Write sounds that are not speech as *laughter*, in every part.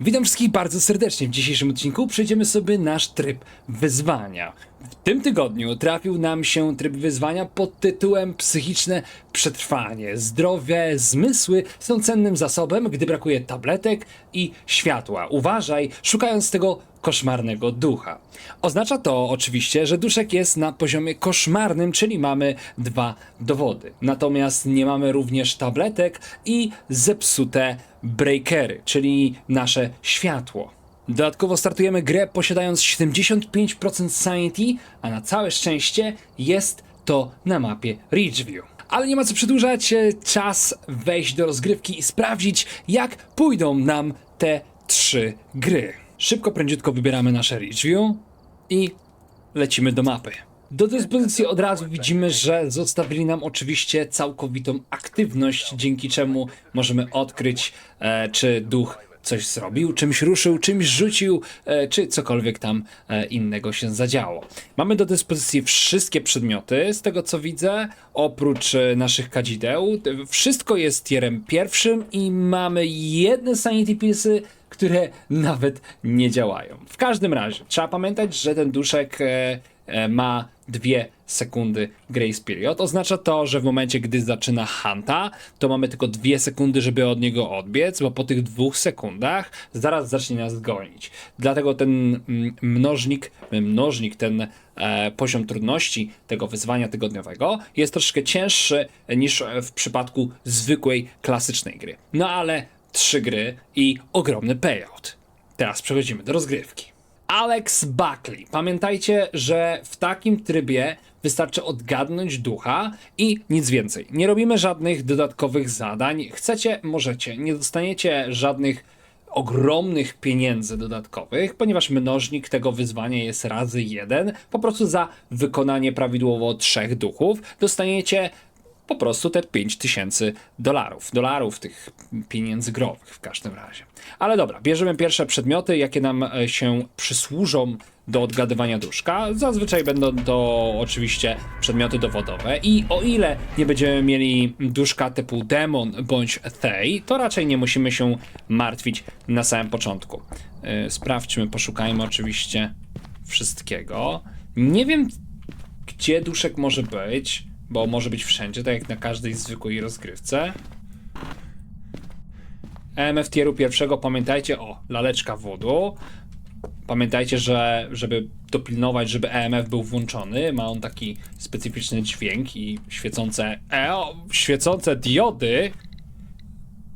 Witam wszystkich bardzo serdecznie. W dzisiejszym odcinku przejdziemy sobie nasz tryb wyzwania. W tym tygodniu trafił nam się tryb wyzwania pod tytułem Psychiczne przetrwanie. Zdrowie, zmysły są cennym zasobem, gdy brakuje tabletek i światła. Uważaj, szukając tego koszmarnego ducha. Oznacza to oczywiście, że duszek jest na poziomie koszmarnym, czyli mamy dwa dowody. Natomiast nie mamy również tabletek i zepsute breakery, czyli nasze światło. Dodatkowo startujemy grę posiadając 75% sanity, a na całe szczęście jest to na mapie Ridgeview. Ale nie ma co przedłużać, czas wejść do rozgrywki i sprawdzić, jak pójdą nam te trzy gry. Szybko, prędziutko wybieramy nasze Ridgeview i lecimy do mapy. Do dyspozycji od razu widzimy, że zostawili nam oczywiście całkowitą aktywność, dzięki czemu możemy odkryć, e, czy duch coś zrobił, czymś ruszył, czymś rzucił, e, czy cokolwiek tam e, innego się zadziało. Mamy do dyspozycji wszystkie przedmioty, z tego co widzę, oprócz e, naszych kadzideł. Wszystko jest tierem pierwszym i mamy jedne sanity pilsy, które nawet nie działają. W każdym razie, trzeba pamiętać, że ten duszek ma dwie sekundy grace period. Oznacza to, że w momencie, gdy zaczyna hunta, to mamy tylko dwie sekundy, żeby od niego odbiec, bo po tych dwóch sekundach zaraz zacznie nas gonić. Dlatego ten mm, mnożnik, mnożnik ten e, poziom trudności tego wyzwania tygodniowego jest troszkę cięższy niż w przypadku zwykłej, klasycznej gry. No ale trzy gry i ogromny payout. Teraz przechodzimy do rozgrywki. Alex Buckley. Pamiętajcie, że w takim trybie wystarczy odgadnąć ducha i nic więcej. Nie robimy żadnych dodatkowych zadań. Chcecie, możecie. Nie dostaniecie żadnych ogromnych pieniędzy dodatkowych, ponieważ mnożnik tego wyzwania jest razy jeden. Po prostu za wykonanie prawidłowo trzech duchów dostaniecie po prostu te 5000 dolarów. Dolarów tych pieniędzy growych w każdym razie. Ale dobra, bierzemy pierwsze przedmioty, jakie nam e, się przysłużą do odgadywania duszka. Zazwyczaj będą to oczywiście przedmioty dowodowe i o ile nie będziemy mieli duszka typu demon bądź thej, to raczej nie musimy się martwić na samym początku. Yy, Sprawdźmy, poszukajmy oczywiście wszystkiego. Nie wiem, gdzie duszek może być, bo może być wszędzie, tak jak na każdej zwykłej rozgrywce. EMF tieru pierwszego, pamiętajcie, o, laleczka wodu. Pamiętajcie, że żeby dopilnować, żeby EMF był włączony, ma on taki specyficzny dźwięk i świecące, e, o, świecące diody.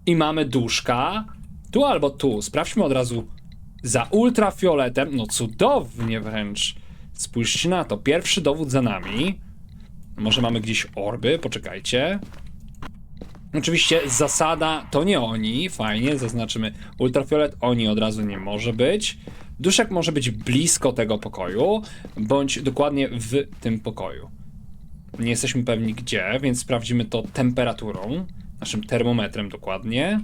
I mamy duszka. Tu albo tu. Sprawdźmy od razu za ultrafioletem. No cudownie wręcz. Spójrzcie na to. Pierwszy dowód za nami. Może mamy gdzieś orby? Poczekajcie. Oczywiście zasada to nie oni, fajnie, zaznaczymy ultrafiolet, oni od razu nie może być. Duszek może być blisko tego pokoju, bądź dokładnie w tym pokoju. Nie jesteśmy pewni gdzie, więc sprawdzimy to temperaturą, naszym termometrem dokładnie.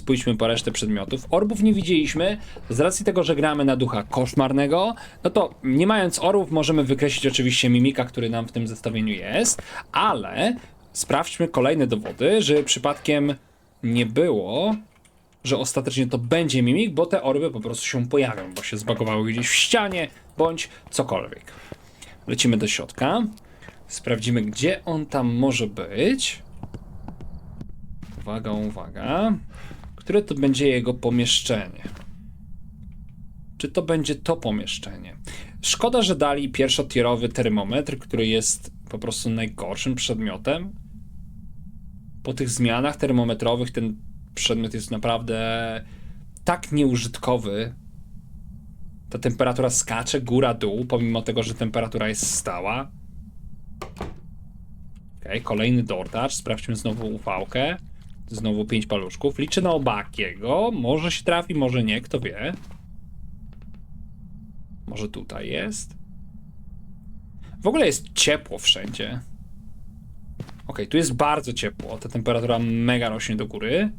Pójdźmy po resztę przedmiotów. Orbów nie widzieliśmy. Z racji tego, że gramy na ducha koszmarnego, no to nie mając orbów możemy wykreślić oczywiście mimika, który nam w tym zestawieniu jest, ale sprawdźmy kolejne dowody, żeby przypadkiem nie było, że ostatecznie to będzie mimik, bo te orby po prostu się pojawią, bo się zbagowały gdzieś w ścianie, bądź cokolwiek. Lecimy do środka. Sprawdzimy, gdzie on tam może być. Uwaga, uwaga. Które to będzie jego pomieszczenie? Czy to będzie to pomieszczenie? Szkoda, że dali pierwszotierowy termometr, który jest po prostu najgorszym przedmiotem. Po tych zmianach termometrowych ten przedmiot jest naprawdę tak nieużytkowy. Ta temperatura skacze góra-dół, pomimo tego, że temperatura jest stała. Okej, kolejny DoorDash. Sprawdźmy znowu ufałkę. Znowu pięć paluszków. Liczę na obakiego. Może się trafi, może nie, kto wie. Może tutaj jest? W ogóle jest ciepło wszędzie. Okej, tu jest bardzo ciepło. Ta temperatura mega rośnie do góry.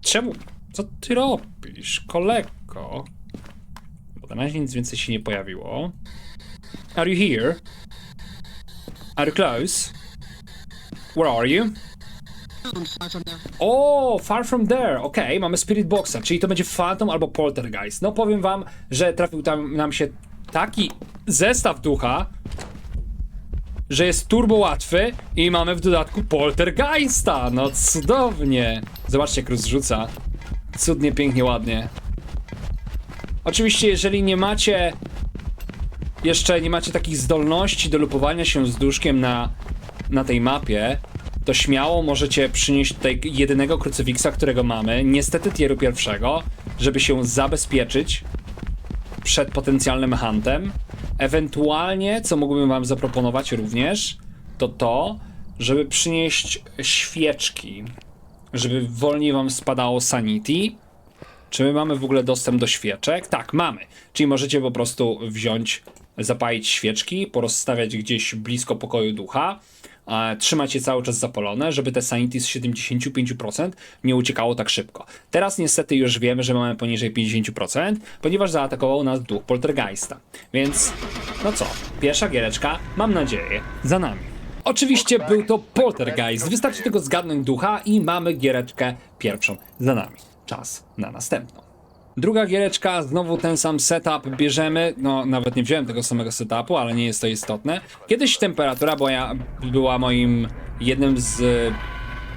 Czemu? Co ty robisz, kolego? Bo na razie nic więcej się nie pojawiło. Are you here? Are you close? Where are you? O, Far From There, okej, mamy Spirit Boxa, czyli to będzie Phantom albo Poltergeist. No powiem wam, że trafił tam nam się taki zestaw ducha, że jest turbo łatwy i mamy w dodatku Poltergeista. No cudownie. Zobaczcie, jak rozrzuca. Cudnie, pięknie, ładnie. Oczywiście, jeżeli nie macie jeszcze nie macie takich zdolności do lupowania się z duszkiem na, na tej mapie, to śmiało możecie przynieść tutaj jedynego krucyfiksa, którego mamy, niestety tieru pierwszego, żeby się zabezpieczyć przed potencjalnym huntem. Ewentualnie, co mógłbym wam zaproponować również, to to, żeby przynieść świeczki, żeby wolniej wam spadało sanity, czy my mamy w ogóle dostęp do świeczek? Tak, mamy. Czyli możecie po prostu wziąć, zapalić świeczki, porozstawiać gdzieś blisko pokoju ducha, trzymać je cały czas zapalone, żeby te sanity z 75% nie uciekało tak szybko. Teraz niestety już wiemy, że mamy poniżej 50%, ponieważ zaatakował nas duch poltergeista. Więc, no co, pierwsza giereczka, mam nadzieję, za nami. Oczywiście był to poltergeist, wystarczy tylko zgadnąć ducha i mamy giereczkę pierwszą za nami czas na następną. Druga giereczka, znowu ten sam setup bierzemy, no nawet nie wziąłem tego samego setupu, ale nie jest to istotne. Kiedyś temperatura była, była moim jednym z e,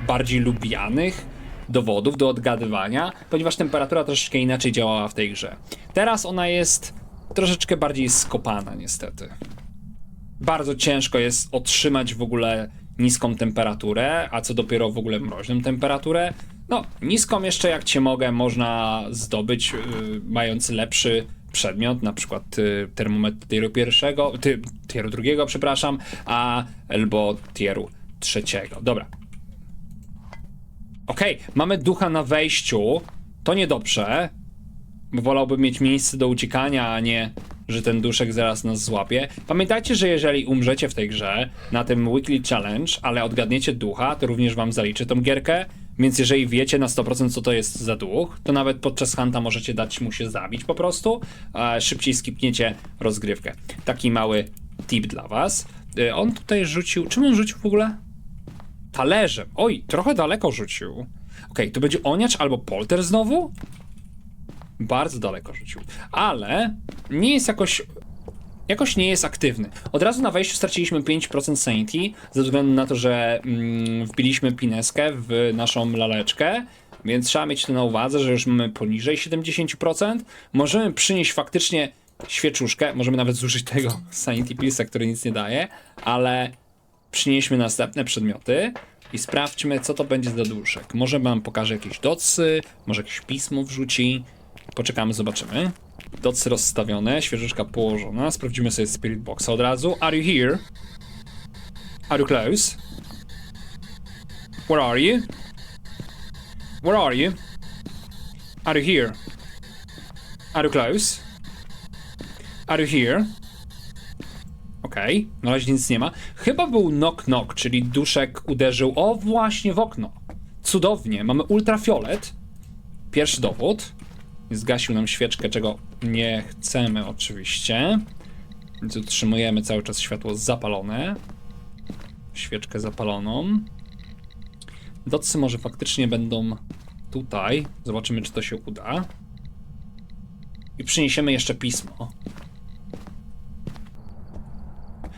bardziej lubianych dowodów do odgadywania, ponieważ temperatura troszeczkę inaczej działała w tej grze. Teraz ona jest troszeczkę bardziej skopana niestety bardzo ciężko jest otrzymać w ogóle niską temperaturę, a co dopiero w ogóle mroźną temperaturę. No, niską jeszcze jak cię mogę można zdobyć, yy, mając lepszy przedmiot, na przykład yy, termometr tieru pierwszego, ty, tieru drugiego, przepraszam, a albo tieru trzeciego. Dobra. Okej, mamy ducha na wejściu. To niedobrze. Bo wolałbym mieć miejsce do uciekania, a nie, że ten duszek zaraz nas złapie. Pamiętajcie, że jeżeli umrzecie w tej grze, na tym Weekly Challenge, ale odgadniecie ducha, to również wam zaliczy tą gierkę. Więc jeżeli wiecie na 100% co to jest za duch, to nawet podczas hunta możecie dać mu się zabić po prostu, a szybciej skipniecie rozgrywkę. Taki mały tip dla was. Y, On tutaj rzucił... Czym on rzucił w ogóle? Talerzem. Oj, trochę daleko rzucił. Okej, to będzie oniacz albo polter znowu? bardzo daleko rzucił. Ale nie jest jakoś. Jakoś nie jest aktywny. Od razu na wejściu straciliśmy 5% sanity, ze względu na to, że mm, wbiliśmy pineskę w naszą laleczkę, więc trzeba mieć to na uwadze, że już mamy poniżej 70%. Możemy przynieść faktycznie świeczuszkę, możemy nawet zużyć tego *laughs* sanity pillsa, który nic nie daje, ale przynieśmy następne przedmioty i sprawdźmy, co to będzie za duszek. Może nam pokaże jakieś docy, może jakieś pismo wrzuci. Poczekamy, zobaczymy. Docy rozstawione, świeżyczka położona. Sprawdzimy sobie Spirit Boxa od razu. Are you here? Are you close? Where are you? Where are you? Are you here? Are you close? Are you here? Okej, na razie nic nie ma. Chyba był knock knock, czyli duszek uderzył. O, właśnie w okno. Cudownie, mamy ultrafiolet. Pierwszy dowód. Zgasił nam świeczkę, czego nie chcemy oczywiście. Więc utrzymujemy cały czas światło zapalone. Świeczkę zapaloną. Docy może faktycznie będą tutaj. Zobaczymy, czy to się uda. I przyniesiemy jeszcze pismo.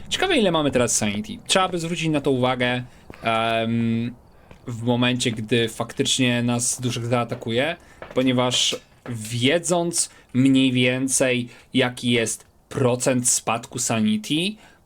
Ciekawe, ile mamy teraz sanity. Trzeba by zwrócić na to uwagę em, w momencie, gdy faktycznie nas duszek zaatakuje, ponieważ wiedząc mniej więcej, jaki jest procent spadku sanity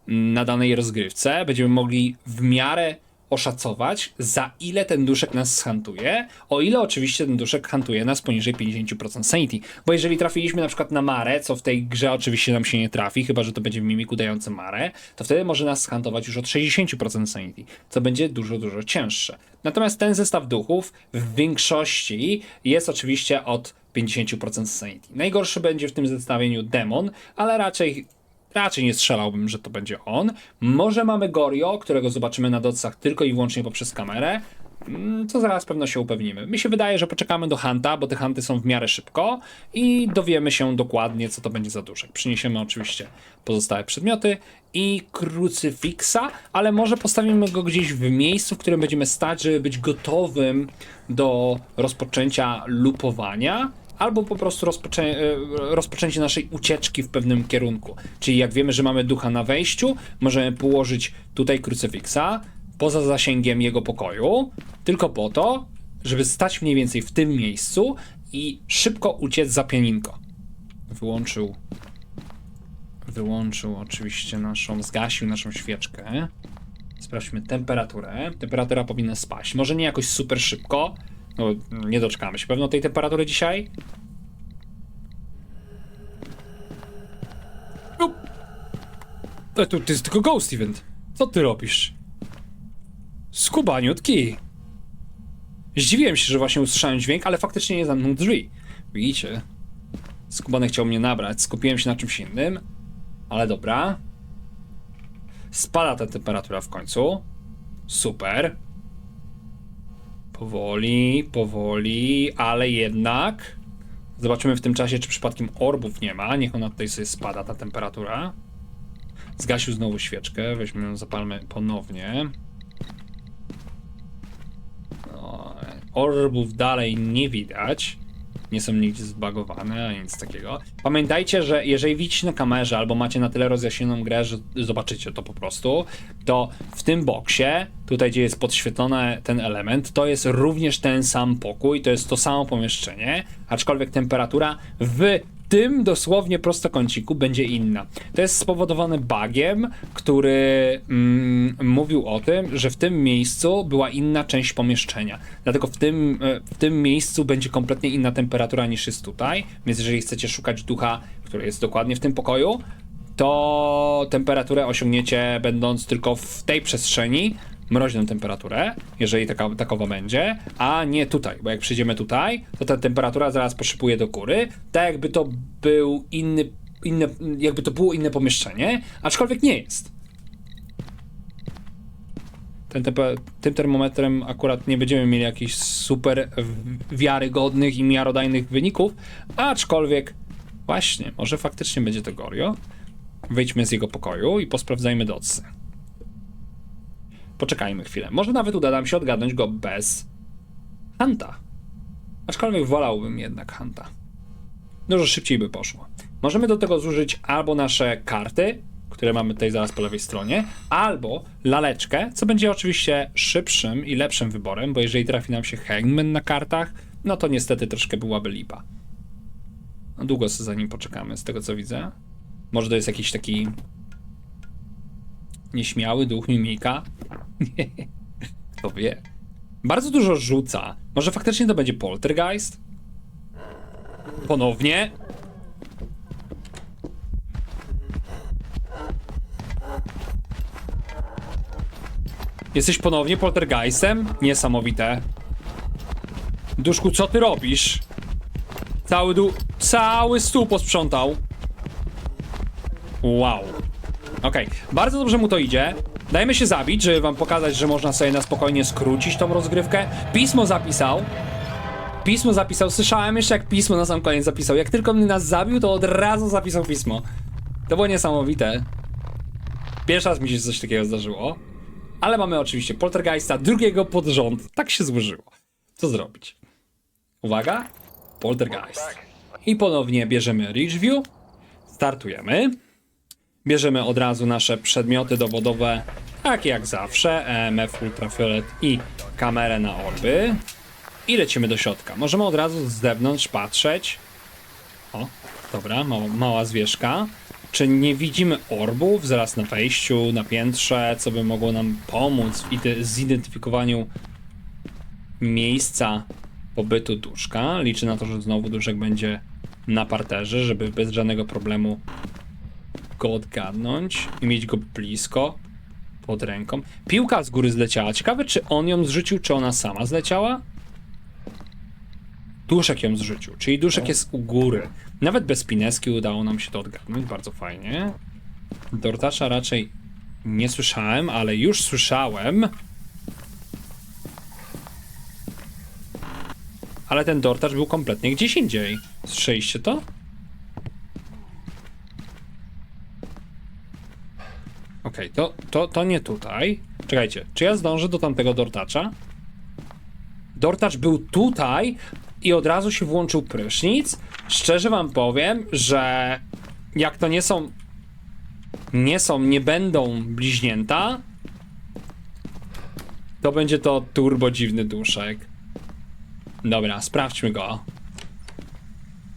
na danej rozgrywce, będziemy mogli w miarę oszacować, za ile ten duszek nas hantuje, o ile oczywiście ten duszek hantuje nas poniżej 50% sanity. Bo jeżeli trafiliśmy na przykład na Marę, co w tej grze oczywiście nam się nie trafi, chyba że to będzie mimiku dający Marę, to wtedy może nas hantować już od 60% sanity, co będzie dużo, dużo cięższe. Natomiast ten zestaw duchów w większości jest oczywiście od 50% sanity. Najgorszy będzie w tym zestawieniu demon, ale raczej Raczej nie strzelałbym, że to będzie on. Może mamy Gorio, którego zobaczymy na docach tylko i wyłącznie poprzez kamerę, Mm, To zaraz pewno się upewnimy. Mi się wydaje, że poczekamy do Hanta, bo te Hanty są w miarę szybko i dowiemy się dokładnie, co to będzie za duszek. Przyniesiemy oczywiście pozostałe przedmioty i krucyfiksa, ale może postawimy go gdzieś w miejscu, w którym będziemy stać, żeby być gotowym do rozpoczęcia lupowania. Albo po prostu rozpoczę e, rozpoczęcie naszej ucieczki w pewnym kierunku. Czyli jak wiemy, że mamy ducha na wejściu, możemy położyć tutaj krucyfiksa, poza zasięgiem jego pokoju, tylko po to, żeby stać mniej więcej w tym miejscu i szybko uciec za pianinko. Wyłączył. Wyłączył oczywiście naszą, zgasił naszą świeczkę. Sprawdźmy temperaturę. Temperatura powinna spaść. Może nie jakoś super szybko. No, nie doczekamy się pewno tej temperatury dzisiaj. To, to, to jest tylko Ghost Event. Co ty robisz? Skubaniutki. Zdziwiłem się, że właśnie usłyszałem dźwięk, ale faktycznie nie zamknął drzwi. Widzicie? Skubany chciał mnie nabrać, skupiłem się na czymś innym. Ale dobra. Spada ta temperatura w końcu. Super. Powoli, powoli, ale jednak. Zobaczymy w tym czasie, czy przypadkiem orbów nie ma. Niech ona tutaj sobie spada, ta temperatura. Zgasił znowu świeczkę. Weźmy ją, zapalmy ponownie. No, orbów dalej nie widać. Nie są nigdzie zbagowane, ani nic takiego. Pamiętajcie, że jeżeli widzicie na kamerze albo macie na tyle rozjaśnioną grę, że zobaczycie to po prostu, to w tym boksie, tutaj gdzie jest podświetlony ten element, to jest również ten sam pokój, to jest to samo pomieszczenie, aczkolwiek temperatura w tym dosłownie prostokąciku będzie inna. To jest spowodowane bugiem, który mm, mówił o tym, że w tym miejscu była inna część pomieszczenia. Dlatego w tym, e, w tym miejscu będzie kompletnie inna temperatura niż jest tutaj. Więc jeżeli chcecie szukać ducha, który jest dokładnie w tym pokoju, to temperaturę osiągniecie będąc tylko w tej przestrzeni, mroźną temperaturę, jeżeli taka, takowa będzie, a nie tutaj, bo jak przyjdziemy tutaj, to ta temperatura zaraz poszypuje do góry, tak jakby to był inny, inne, jakby to było inne pomieszczenie, aczkolwiek nie jest. Ten tym termometrem akurat nie będziemy mieli jakichś super wiarygodnych i miarodajnych wyników, aczkolwiek właśnie, może faktycznie będzie to Gorio. Wyjdźmy z jego pokoju i posprawdzajmy docy. Poczekajmy chwilę. Może nawet uda nam się odgadnąć go bez Hanta. Aczkolwiek wolałbym jednak Hanta. Dużo szybciej by poszło. Możemy do tego zużyć albo nasze karty, które mamy tutaj zaraz po lewej stronie, albo laleczkę, co będzie oczywiście szybszym i lepszym wyborem, bo jeżeli trafi nam się Hangman na kartach, no to niestety troszkę byłaby lipa. No długo sobie za nim poczekamy, z tego co widzę. Może to jest jakiś taki nieśmiały duch mimika. Kto wie. Bardzo dużo rzuca. Może faktycznie to będzie poltergeist? Ponownie. Jesteś ponownie poltergeistem? Niesamowite. Duszku, co ty robisz? Cały du... Cały stół posprzątał. Wow. Okej, bardzo dobrze mu to idzie. Dajmy się zabić, żeby wam pokazać, że można sobie na spokojnie skrócić tą rozgrywkę. Pismo zapisał. Pismo zapisał. Słyszałem jeszcze, jak pismo na sam koniec zapisał. Jak tylko mnie nas zabił, to od razu zapisał pismo. To było niesamowite. Pierwszy raz mi się coś takiego zdarzyło. Ale mamy oczywiście poltergeista drugiego pod rząd. Tak się złożyło. Co zrobić? Uwaga. Poltergeist. I ponownie bierzemy Ridgeview. Startujemy. Bierzemy od razu nasze przedmioty dowodowe, tak jak zawsze, EMF, ultrafiolet i kamerę na orby. I lecimy do środka. Możemy od razu z zewnątrz patrzeć. O, dobra, mała, mała zwierzka. Czy nie widzimy orbów zaraz na wejściu, na piętrze, co by mogło nam pomóc w ide- zidentyfikowaniu miejsca pobytu duszka? Liczę na to, że znowu duszek będzie na parterze, żeby bez żadnego problemu go odgadnąć i mieć go blisko pod ręką. Piłka z góry zleciała. Ciekawe, czy on ją zrzucił, czy ona sama zleciała? Duszek ją zrzucił, czyli duszek jest u góry. Nawet bez pineski udało nam się to odgadnąć, bardzo fajnie. Dortacza raczej nie słyszałem, ale już słyszałem. ale ten dortacz był kompletnie gdzieś indziej. Słyszeliście to? Okej, to, to, to nie tutaj. Czekajcie, czy ja zdążę do tamtego dortacza? Dortacz był tutaj i od razu się włączył prysznic. Szczerze wam powiem, że jak to nie są. Nie są, nie będą bliźnięta, to będzie to turbo dziwny duszek. Dobra, sprawdźmy go.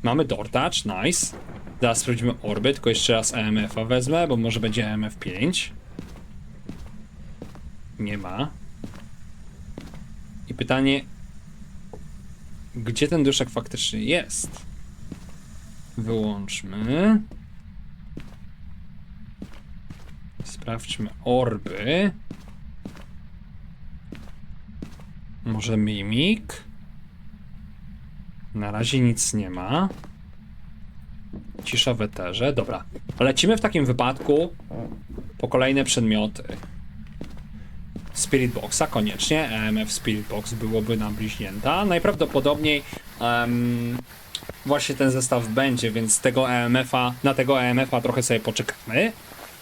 Mamy dortacz, nice. Zaraz sprawdzimy orbit, tylko jeszcze raz EMF-a wezmę, bo może będzie EMF 5. Nie ma. I pytanie, gdzie ten duszek faktycznie jest? Wyłączmy. Sprawdźmy orby. Może mimik? Na razie nic nie ma. Cisza w eterze. Dobra. Lecimy w takim wypadku po kolejne przedmioty. Spirit Boxa koniecznie. EMF Spirit Box byłoby nam bliźnięta. Najprawdopodobniej em, właśnie ten zestaw będzie, więc tego EMF-a, na tego EMF-a trochę sobie poczekamy.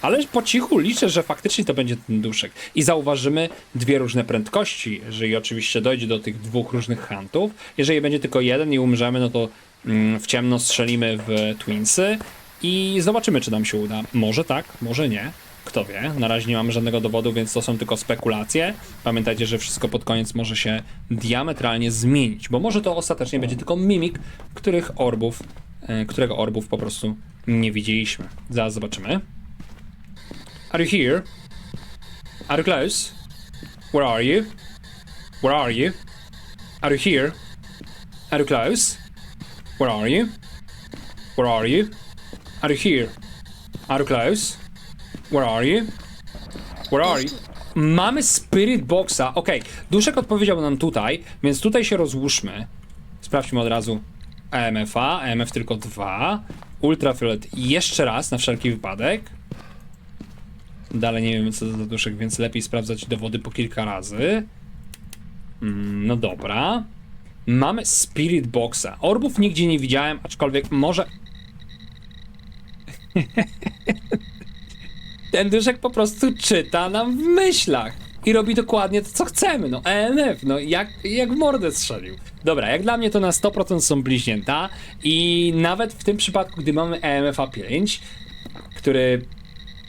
Ale po cichu liczę, że faktycznie to będzie ten duszek. I zauważymy dwie różne prędkości, jeżeli oczywiście dojdzie do tych dwóch różnych huntów. Jeżeli będzie tylko jeden i umrzemy, no to w ciemno strzelimy w Twinsy i zobaczymy, czy nam się uda. Może tak, może nie. Kto wie, na razie nie mamy żadnego dowodu, więc to są tylko spekulacje. Pamiętajcie, że wszystko pod koniec może się diametralnie zmienić, bo może to ostatecznie będzie tylko mimik, których orbów, e, którego orbów po prostu nie widzieliśmy. Zaraz zobaczymy. Are you here? Are you close? Where are you? Where are you? Are you here? Are you close? Where are you? Where are you? Are you here? Are you close? Where are you? Where are you? Mamy Spirit Boxa. Okej, Duszek odpowiedział nam tutaj, więc tutaj się rozłóżmy. Sprawdźmy od razu EMF-a. EMF tylko dwa. Ultrafiolet jeszcze raz, na wszelki wypadek. Dalej nie wiemy co za duszek, więc lepiej sprawdzać dowody po kilka razy. Mm, no dobra. Mamy Spirit Boxa. Orbów nigdzie nie widziałem, aczkolwiek może... *laughs* Ten duszek po prostu czyta nam w myślach. I robi dokładnie to, co chcemy. No, EMF, no jak, jak w mordę strzelił. Dobra, jak dla mnie to na 100% są bliźnięta. I nawet w tym przypadku, gdy mamy EMF-a 5, który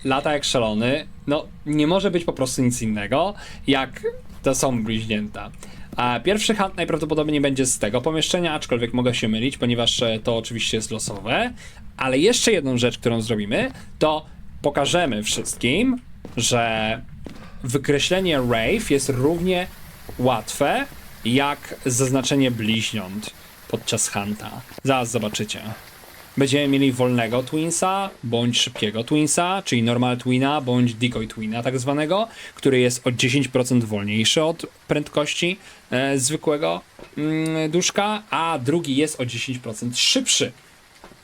lata jak szalony, no nie może być po prostu nic innego, jak to są bliźnięta. Pierwszy hunt najprawdopodobniej będzie z tego pomieszczenia, aczkolwiek mogę się mylić, ponieważ e, to oczywiście jest losowe. Ale jeszcze jedną rzecz, którą zrobimy, to pokażemy wszystkim, że wykreślenie Rave jest równie łatwe jak zaznaczenie bliźniąt podczas hunta. Zaraz zobaczycie. Będziemy mieli wolnego Twinsa, bądź szybkiego Twinsa, czyli normal Twina, bądź decoy Twina tak zwanego, który jest o 10% wolniejszy od prędkości e, zwykłego mm, duszka, a drugi jest o 10% szybszy.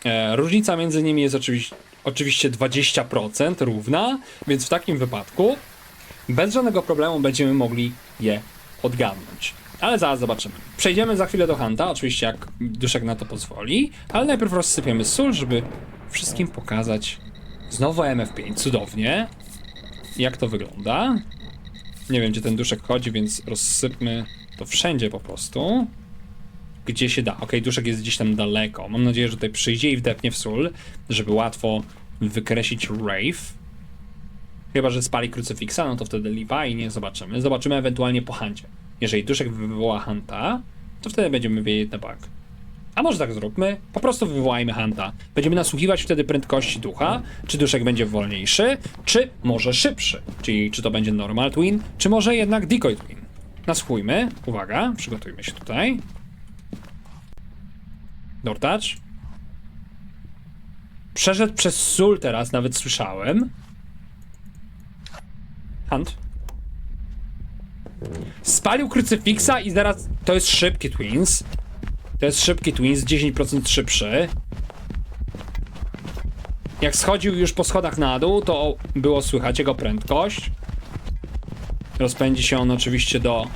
E, różnica między nimi jest oczywiście, oczywiście 20% równa, więc w takim wypadku bez żadnego problemu będziemy mogli je odgadnąć. Ale zaraz zobaczymy. Przejdziemy za chwilę do Hanta, oczywiście jak duszek na to pozwoli, ale najpierw rozsypiemy sól, żeby wszystkim pokazać znowu MF5, cudownie. Jak to wygląda? Nie wiem, gdzie ten duszek chodzi, więc rozsypmy to wszędzie po prostu. Gdzie się da. Ok, duszek jest gdzieś tam daleko. Mam nadzieję, że tutaj przyjdzie i wdepnie w sól, żeby łatwo wykreślić Rave. Chyba, że spali krucyfiksa, no to wtedy lipa i nie zobaczymy. Zobaczymy ewentualnie po hancie. Jeżeli duszek wywoła hanta, to wtedy będziemy wiedzieć na bank. A może tak zróbmy? Po prostu wywołajmy hanta. Będziemy nasłuchiwać wtedy prędkości ducha, czy duszek będzie wolniejszy, czy może szybszy. Czyli czy to będzie normal twin, czy może jednak decoy twin. Nasłuchujmy. Uwaga, przygotujmy się tutaj. Dortacz. Przeszedł przez sól teraz, nawet słyszałem. Hunt. Spalił krucyfiksa i zaraz... To jest szybki Twins. To jest szybki Twins, 10% szybszy. Jak schodził już po schodach na dół, to było słychać jego prędkość. Rozpędzi się on oczywiście do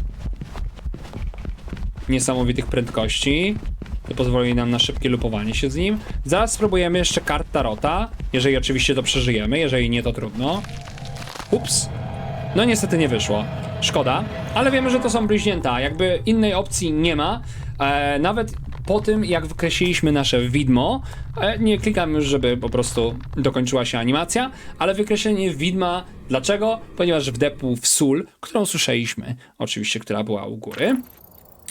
niesamowitych prędkości. To pozwoli nam na szybkie lupowanie się z nim. Zaraz spróbujemy jeszcze kart Tarota, jeżeli oczywiście to przeżyjemy, jeżeli nie to trudno. Ups. No niestety nie wyszło. Szkoda, ale wiemy, że to są bliźnięta. Jakby innej opcji nie ma. E, nawet po tym, jak wykreśliliśmy nasze widmo, e, nie klikam już, żeby po prostu dokończyła się animacja, ale wykreślenie widma, dlaczego? Ponieważ wdepł w sól, którą słyszeliśmy, oczywiście, która była u góry.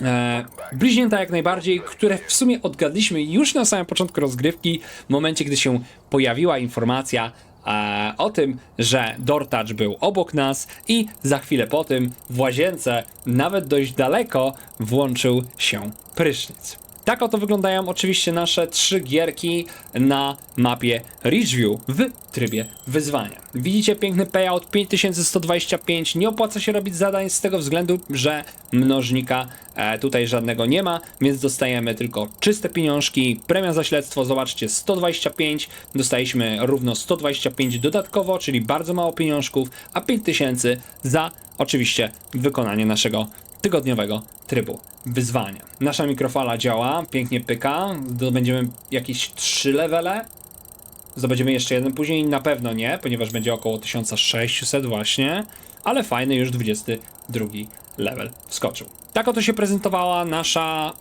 E, bliźnięta jak najbardziej, które w sumie odgadliśmy już na samym początku rozgrywki, w momencie, gdy się pojawiła informacja e, o tym, że Dortacz był obok nas i za chwilę po tym w łazience, nawet dość daleko, włączył się prysznic. Tak oto wyglądają oczywiście nasze trzy gierki na mapie Ridgeview w trybie wyzwania. Widzicie piękny payout 5125. Nie opłaca się robić zadań z tego względu, że mnożnika e, tutaj żadnego nie ma, więc dostajemy tylko czyste pieniążki. Premia za śledztwo, zobaczcie, 125. Dostaliśmy równo 125 dodatkowo, czyli bardzo mało pieniążków, a 5000 za oczywiście wykonanie naszego tygodniowego trybu wyzwania. Nasza mikrofala działa, pięknie pyka, zdobędziemy jakieś 3 levele, zdobędziemy jeszcze jeden później, na pewno nie, ponieważ będzie około 1600 właśnie, ale fajny już 22 level wskoczył. Tak oto się prezentowała nasza,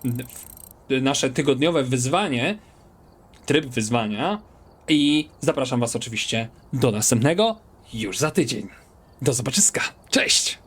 nasze tygodniowe wyzwanie, tryb wyzwania i zapraszam was oczywiście do następnego już za tydzień. Do zobaczyska, cześć!